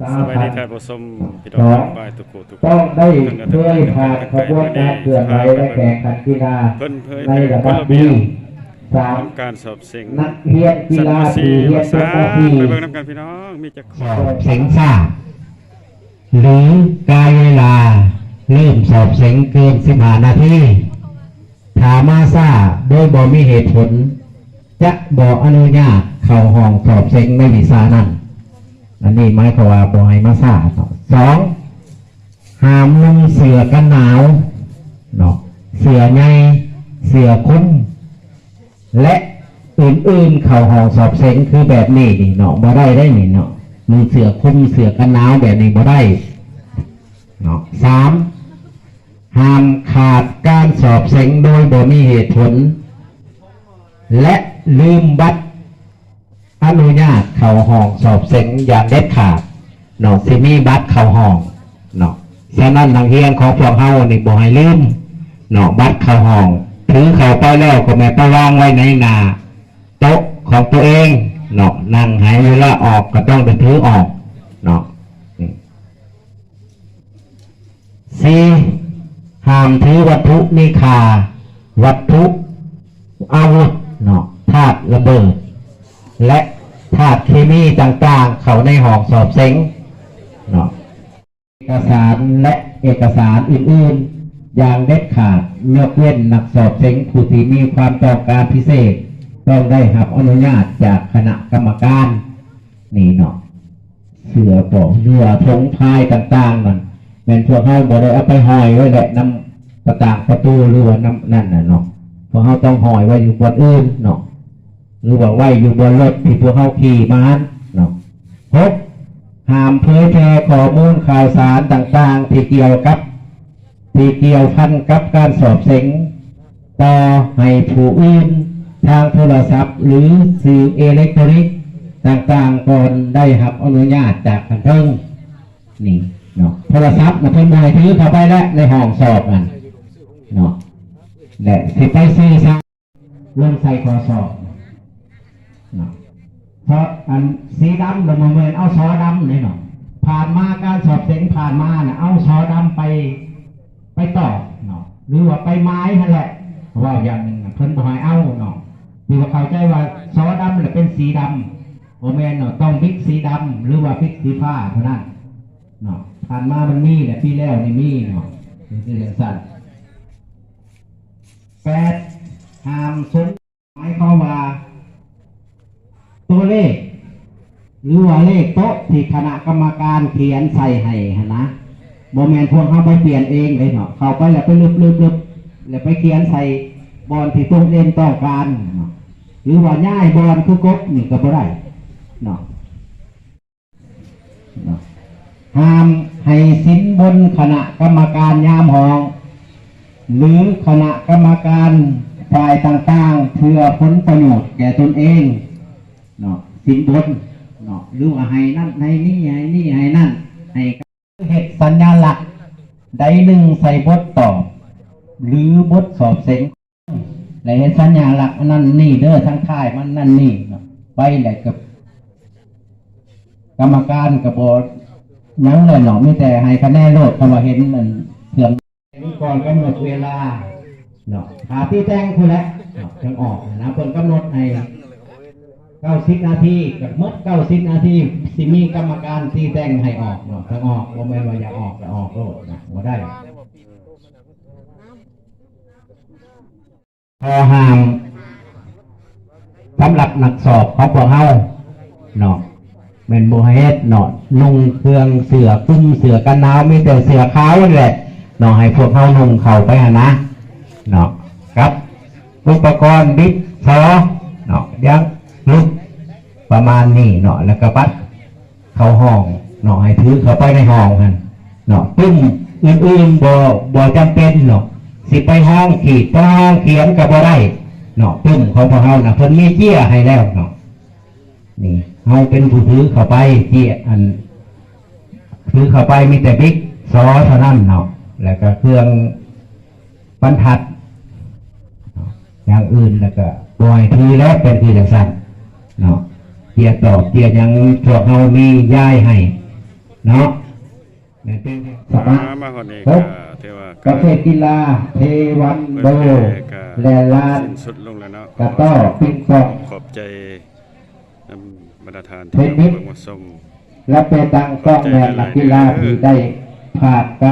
สาสวัสพัดีนท่านผู้ชมพี่น้องบายทุกคนทุกคนต้องได้เคยผ่านขบวนการเคลื่อนไหวและแข่งขันกีฬาเพิ่นเผยในระกดับฎระเบีดียบสามทำการสอบเสียงนักเรียนกีสันฬามาซีที่เรียภานจษาบปสี่ไปเบิ่งนำกันพี่น้องมีจักสอบเสียงซ่าหรือกายเวลาเริ่มสอบเสียงเกินสิบห้านาทีถามาซ่าโดยบ่มีเหตุผล จะบอกอนุญาตเข้าห้องสอบเสียงในวีซ่านั้น อันนี้หมายความว่าบ่ให้มาซาสองห้ามนุ่งเสือกันหนาวเนาะเสือในเสือคุ้มและอื่นๆเข่าหองสอบเซ็งคือแบบนี้นี่เนาะบ่ได้ได้นี่เนาะมีเสือคลุมเสือกันหนาวแบบนี้บ่ได้เนาะสามห้ามขาดการสอบเซ็งโดยบ่มีเหตุผล และลืมบัตร อนุญาตเข้าห้องสอบเซ็งอย่างเด็ดขาดเนาะสิมีบัตรเข้าห้องเนาะฉะนั้นนักเรียนของพวกเฮานี่บ่ให้ลืมเนาะบัตรเข้าห้องถือเข้าไปแล้วก็ไม่ไปวางไว้ในหนาโต๊ะของตัวเองเนาะนั่งหายเวลาออกก็ต้องไปถือออกเนาะอืมสี่ห้ามถือวัตถุนิคาวัตถุอาวุธเนาะธาตุระเบิด และธาตุเคมีต่างๆ เข้าในห้องสอบเซ็งเนาะเอกสารและเอกสารอื่นๆ อย่างเด็ดขาดยกเว้นนักสอบเซ็งผู้ที่มีความต้องการพิเศษ ต้องได้รับอนุญาตจากคณะกรรมการนี่เนาะเสือปอกเรือธงพายต่างๆนั่นเป็นพวกเขาบ่ได้เอาไปห้อยไว้แหละนำประต่างประตูหรือว่าน้ำนั่นน่ะเนาะพวกเขาต้องห้อยไว้อยู่บนอื่นเนาะ หรือว่าไว้อยู่บนรถที่พวกเขาขี่มาเนาะหกห้ามเผยแพร่ข้อมูลข่าวสารต่างๆ ที่เกี่ยวกับ ที่เกี่ยวพันกับการสอบเส็งต่อให้ผู้อื่นทางโทรศัพท์ หรือสื่ออิเล็กทรอนิกส์ต่างๆก่อนได้รับอนุญาตจากทางเทิงนี่เนาะโทรศัพท์นะเพิ่นบอยถือเข้าไปแล้วในห้องสอบมันเนาะและสิไปซื้อซะเริ่มใส่ข้อสอบ เพราะอันสีดำเรามาเมือนเอาซอดำเลยเนาะผ่านมาการสอบเสียงผ่านมาน่ะเอาซอดำไปไปต่อเนาะหรือว่าไปไม้นั่นแหละว่าอย่างหนึ่งเพิ่นบ่ให้เอาเนาะที่ว่าเข้าใจว่าซอดำน่ะเป็นสีดำโอแมนเนาะต้องพิกสีดำหรือว่าพิกสีฟ้าเท่านั้นเนาะผ่านมามันมีแหละปีแล้วนี่มีเนาะนี่คือเรื่องสั้นแปดห้ามสนหมายความว่า ตัว เลข หรือว่าเลขโต๊ะที่คณะกรรมการเขียนใส่ให้นะโมเมนพวกเขาไปเปลี่ยนเองเลยเนาะเข้าไปแล้วไปลึบลึบลึบแล้วไปเขียนใส่บอลที่ตัวเล่นต้องการหรือว่าย่ายบอลคือกบนี่ก็บ่ได้เนาะเนาะห้ามให้สินบนคณะกรรมการยามหอง หรือคณะกรรมการฝ่ายต่างๆเพื่อผลประโยชน์แก่ตนเอง เนาะสินบนเนาะหรือว่าให้นั่นให้นี่ให้นี่ให้นั่นให้เหตุสัญญาหลักใดหนึ่งใส่บทตอบ หรือบทสอบเสียงและเห็นสัญญาหลักนนั่นนี่เด้อทั้งท้ายมันนั่นนี่เนาะไปแหละกับ กรรมการกับบทยังเลยเนาะไม่แต่ให้คะแนนโลดคำว่าเห็นมันเสื่อมนี้ก่อนกำหนดเวลาเนาะหาที่แจ้งคุณแล้วจังออกนะเพิ่นกำหนดให้ เก้าสิบนาทีกับมดเก้าสิบนาทีสิมีกรรมการที่แต่งให้ออกเนาะถ้าออกบ่แม่นว่าอยากออกก็ออกโลดนะบ่ได้พอหามสำหรับนักสอบของพวกเฮาเนาะเป็นโบเฮดเนาะนุ่งเครื่องเสือคลุ้มเสือกันหนาวมีแต่เสือขาวนี่แหละเนาะให้พวกเฮานุ่งเข้าไปหนะเนาะครับอุปกรณ์บิ๊กซอเนาะยัง ลุกประมาณนี้เนาะแล้วก็บัดเข้าห้องเนาะให้ถือเข้าไปในห้องกันเนาะตึ้มอื่นๆบ่บ่จำเป็นเนาะสิไปห้องขีดไปห้องเขียนก็บ่ได้เนาะตึ้มของพวกเฮาน่ะเพิ่นมีเจี้ยให้แล้วเนาะนี่เฮาเป็นผู้ถือเข้าไปเจี้ยอันถือเข้าไปมีแต่บิ๊กซอเท่านั้นเนาะแล้วก็เครื่องบรรทัดอย่างอื่นแล้วก็ปล่อยทีแล้วเป็นทีจังซั่น เนาะเจียตอบเจียหยังพวกเฮามีย้ายให้ เนาะในปีสมัครมามาคนนี้ครัก็บเทว่าประเภทกีฬาเทวันโดและลานสิ้นสุดลงแล้วเนาะกระต้อปิงปองขอบใจนำบรรดาทานเทนนิสเบิ่งมาชมและไปตั้งกล้องแมนนักกีฬาที่ได้ผ่านการ